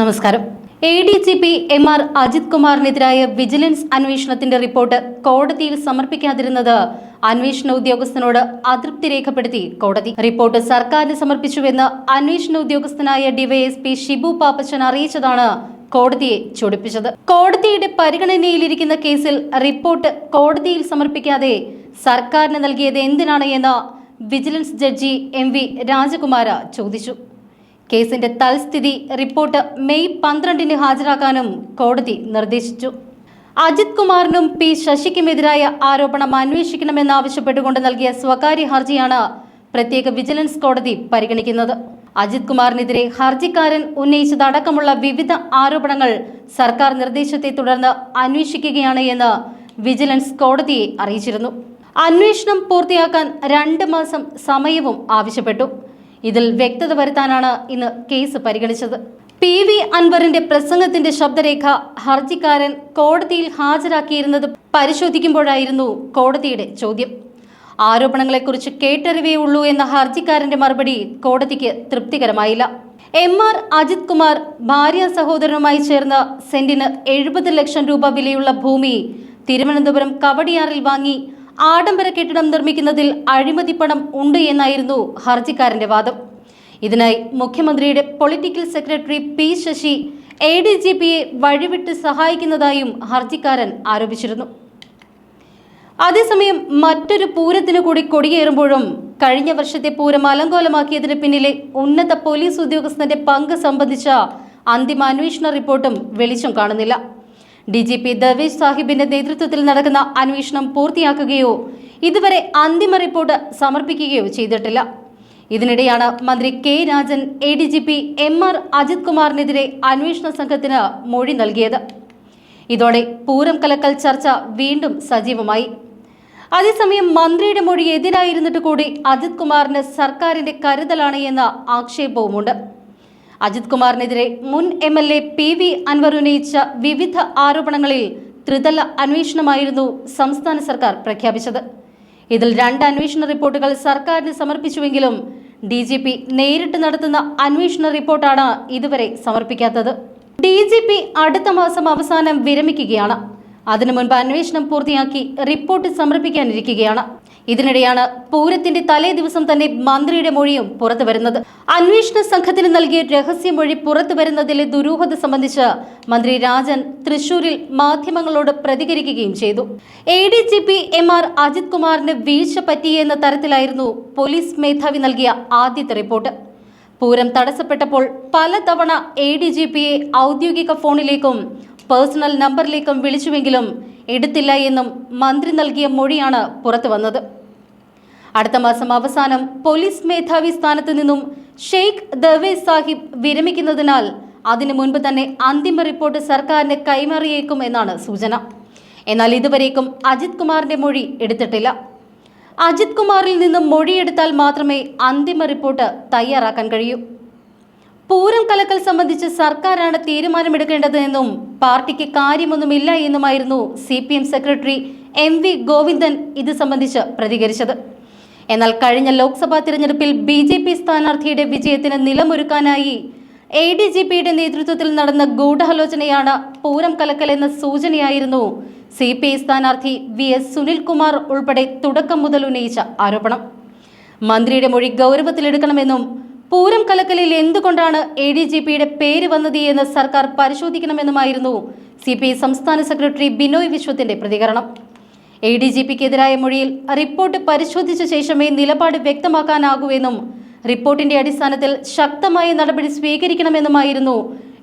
നമസ്കാരം. A D G P M R Ajith കുമാറിനെതിരായ vigilance അന്വേഷണത്തിന്റെ report കോടതിയിൽ സമർപ്പിക്കാതിരുന്നത് അന്വേഷണ ഉദ്യോഗസ്ഥനോട് അതൃപ്തി രേഖപ്പെടുത്തി കോടതി. റിപ്പോർട്ട് സർക്കാരിന് സമർപ്പിച്ചുവെന്ന് അന്വേഷണ ഉദ്യോഗസ്ഥനായ ഡിവൈഎസ്പി ഷിബു പാപ്പച്ചൻ അറിയിച്ചതാണ് കോടതിയെ ചൊടിപ്പിച്ചത്. കോടതിയുടെ പരിഗണനയിലിരിക്കുന്ന കേസിൽ റിപ്പോർട്ട് കോടതിയിൽ സമർപ്പിക്കാതെ സർക്കാരിന് നൽകിയത് എന്തിനാണ് എന്ന് vigilance judge M V Rajakumar ചോദിച്ചു. കേസിന്റെ തൽസ്ഥിതി റിപ്പോർട്ട് മെയ് പന്ത്രണ്ടിന് ഹാജരാക്കാനും കോടതി നിർദ്ദേശിച്ചു. അജിത് കുമാറിനും പി ശശിക്കുമെതിരായ ആരോപണം അന്വേഷിക്കണമെന്നാവശ്യപ്പെട്ടുകൊണ്ട് നൽകിയ സ്വകാര്യ ഹർജിയാണ് പ്രത്യേക വിജിലൻസ് കോടതി പരിഗണിക്കുന്നത്. അജിത് കുമാറിനെതിരെ ഹർജിക്കാരൻ ഉന്നയിച്ചതടക്കമുള്ള വിവിധ ആരോപണങ്ങൾ സർക്കാർ നിർദ്ദേശത്തെ തുടർന്ന് അന്വേഷിക്കുകയാണ് എന്ന് വിജിലൻസ് കോടതിയെ അറിയിച്ചിരുന്നു. അന്വേഷണം പൂർത്തിയാക്കാൻ രണ്ട് മാസം സമയവും ആവശ്യപ്പെട്ടു. ഇതിൽ വ്യക്തത വരുത്താനാണ് ഇന്ന് കേസ് പരിഗണിച്ചത്. പി വി അൻവറിന്റെ പ്രസംഗത്തിന്റെ ശബ്ദരേഖ ഹർജിക്കാരൻ കോടതിയിൽ ഹാജരാക്കിയിരുന്നത് പരിശോധിക്കുമ്പോഴായിരുന്നു കോടതിയുടെ ചോദ്യം. ആരോപണങ്ങളെക്കുറിച്ച് കേട്ടറിവേ ഉള്ളൂ എന്ന ഹർജിക്കാരന്റെ മറുപടി കോടതിക്ക് തൃപ്തികരമായില്ല. എം ആർ അജിത് കുമാർ ഭാര്യ സഹോദരനുമായി ചേർന്ന് സെന്റിന് എഴുപത് ലക്ഷം രൂപ വിലയുള്ള ഭൂമി തിരുവനന്തപുരം കവടിയാറിൽ വാങ്ങി ആഡംബര കെട്ടിടം നിർമ്മിക്കുന്നതിൽ അഴിമതിപ്പണം ഉണ്ട് എന്നായിരുന്നു ഹർജിക്കാരന്റെ വാദം. ഇതിനായി മുഖ്യമന്ത്രിയുടെ political secretary P Sasi A D G പിയെ വഴിവിട്ട് സഹായിക്കുന്നതായും ഹർജിക്കാരൻ ആരോപിച്ചിരുന്നു. അതേസമയം മറ്റൊരു പൂരത്തിനു കൂടി കൊടിയേറുമ്പോഴും കഴിഞ്ഞ വർഷത്തെ പൂരം അലങ്കോലമാക്കിയതിന് പിന്നിലെ ഉന്നത പോലീസ് ഉദ്യോഗസ്ഥന്റെ പങ്ക് സംബന്ധിച്ച അന്തിമ അന്വേഷണ റിപ്പോർട്ടും വെളിച്ചം കാണുന്നില്ല. ഡി ജി പി ദവേഷ് സാഹിബിന്റെ നേതൃത്വത്തിൽ നടക്കുന്ന അന്വേഷണം പൂർത്തിയാക്കുകയോ ഇതുവരെ അന്തിമ റിപ്പോർട്ട് സമർപ്പിക്കുകയോ ചെയ്തിട്ടില്ല. ഇതിനിടെയാണ് മന്ത്രി K Rajan A D G P M R Ajith കുമാറിനെതിരെ അന്വേഷണ സംഘത്തിന് മൊഴി നൽകിയത്. ഇതോടെ പൂരം കലക്കൽ ചർച്ച വീണ്ടും സജീവമായി. അതേസമയം മന്ത്രിയുടെ മൊഴി എതിരായിരുന്നിട്ട് കൂടി അജിത് കുമാറിന് സർക്കാരിന്റെ കരുതലാണ് എന്ന ആക്ഷേപവുമുണ്ട്. അജിത് കുമാറിനെതിരെ മുൻ M L A P V Anvar ഉന്നയിച്ച വിവിധ ആരോപണങ്ങളിൽ ത്രിതല അന്വേഷണമായിരുന്നു സംസ്ഥാന സർക്കാർ പ്രഖ്യാപിച്ചത്. ഇതിൽ രണ്ട് അന്വേഷണ റിപ്പോർട്ടുകൾ സർക്കാരിന് സമർപ്പിച്ചുവെങ്കിലും ഡി ജി പി നേരിട്ട് നടത്തുന്ന അന്വേഷണ റിപ്പോർട്ടാണ് ഇതുവരെ സമർപ്പിക്കാത്തത്. ഡി ജി പി അടുത്ത മാസം അവസാനം വിരമിക്കുകയാണ്. അതിനു മുൻപ് അന്വേഷണം പൂർത്തിയാക്കി റിപ്പോർട്ട് സമർപ്പിക്കാനിരിക്കുകയാണ്. ഇതിനിടെയാണ് പൂരത്തിന്റെ തലേ ദിവസം തന്നെ മന്ത്രിയുടെ മൊഴിയും പുറത്തു വരുന്നത്. അന്വേഷണ സംഘത്തിന് നൽകിയ രഹസ്യമൊഴി പുറത്തു വരുന്നതിലെ ദുരൂഹത സംബന്ധിച്ച് മന്ത്രി രാജൻ തൃശൂരിൽ മാധ്യമങ്ങളോട് പ്രതികരിക്കുകയും ചെയ്തു. A D G P M R Ajith കുമാറിന് വീഴ്ച പറ്റിയെന്ന തരത്തിലായിരുന്നു പോലീസ് മേധാവി നൽകിയ ആദ്യത്തെ റിപ്പോർട്ട്. പൂരം തടസ്സപ്പെട്ടപ്പോൾ പലതവണ എ ഡി ജി പിയെ ഔദ്യോഗിക ഫോണിലേക്കും പേഴ്സണൽ നമ്പറിലേക്കും വിളിച്ചുവെങ്കിലും എടുത്തില്ല എന്നും മന്ത്രി നൽകിയ മൊഴിയാണ് പുറത്തു വന്നത്. അടുത്ത മാസം അവസാനം പോലീസ് മേധാവി സ്ഥാനത്ത് നിന്നും ഷെയ്ഖ് ദവേ സാഹിബ് വിരമിക്കുന്നതിനാൽ അതിനു മുൻപ് തന്നെ അന്തിമ റിപ്പോർട്ട് സർക്കാരിന് കൈമാറിയേക്കും എന്നാണ് സൂചന. എന്നാൽ ഇതുവരേക്കും അജിത് കുമാറിന്റെ മൊഴി എടുത്തിട്ടില്ല. അജിത് കുമാറിൽ നിന്നും മൊഴിയെടുത്താൽ മാത്രമേ അന്തിമ റിപ്പോർട്ട് തയ്യാറാക്കാൻ കഴിയൂ. പൂരം കലക്കൽ സംബന്ധിച്ച് സർക്കാരാണ് തീരുമാനമെടുക്കേണ്ടത് എന്നും പാർട്ടിക്ക് കാര്യമൊന്നുമില്ല എന്നുമായിരുന്നു C P M secretary M V Govindan ഇത് സംബന്ധിച്ച് പ്രതികരിച്ചത്. എന്നാൽ കഴിഞ്ഞ ലോക്സഭാ തിരഞ്ഞെടുപ്പിൽ ബി ജെ പി സ്ഥാനാർത്ഥിയുടെ വിജയത്തിന് നിലമൊരുക്കാനായി എ ഡി ജി പിയുടെ നേതൃത്വത്തിൽ നടന്ന ഗൂഢാലോചനയാണ് പൂരം കലക്കൽ എന്ന സൂചനയായിരുന്നു സി പി ഐ സ്ഥാനാർത്ഥി വി എസ് സുനിൽകുമാർ ഉൾപ്പെടെ തുടക്കം മുതൽ ഉന്നയിച്ച ആരോപണം. മന്ത്രിയുടെ മൊഴി ഗൗരവത്തിലെടുക്കണമെന്നും പൂരം കലക്കലിൽ എന്തുകൊണ്ടാണ് എ ഡി ജി പിയുടെ പേര് വന്നത് എന്ന് സർക്കാർ പരിശോധിക്കണമെന്നുമായിരുന്നു സി പി ഐ സംസ്ഥാന സെക്രട്ടറി ബിനോയ് വിശ്വത്തിന്റെ പ്രതികരണം. എ ഡി ജി പിക്കെതിരായ മൊഴിയിൽ റിപ്പോർട്ട് പരിശോധിച്ച ശേഷമേ നിലപാട് വ്യക്തമാക്കാനാകൂ എന്നും റിപ്പോർട്ടിന്റെ അടിസ്ഥാനത്തിൽ ശക്തമായ നടപടി സ്വീകരിക്കണമെന്നുമായിരുന്നു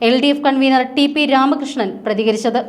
L D F convener T P Ramakrishnan പ്രതികരിച്ചത്.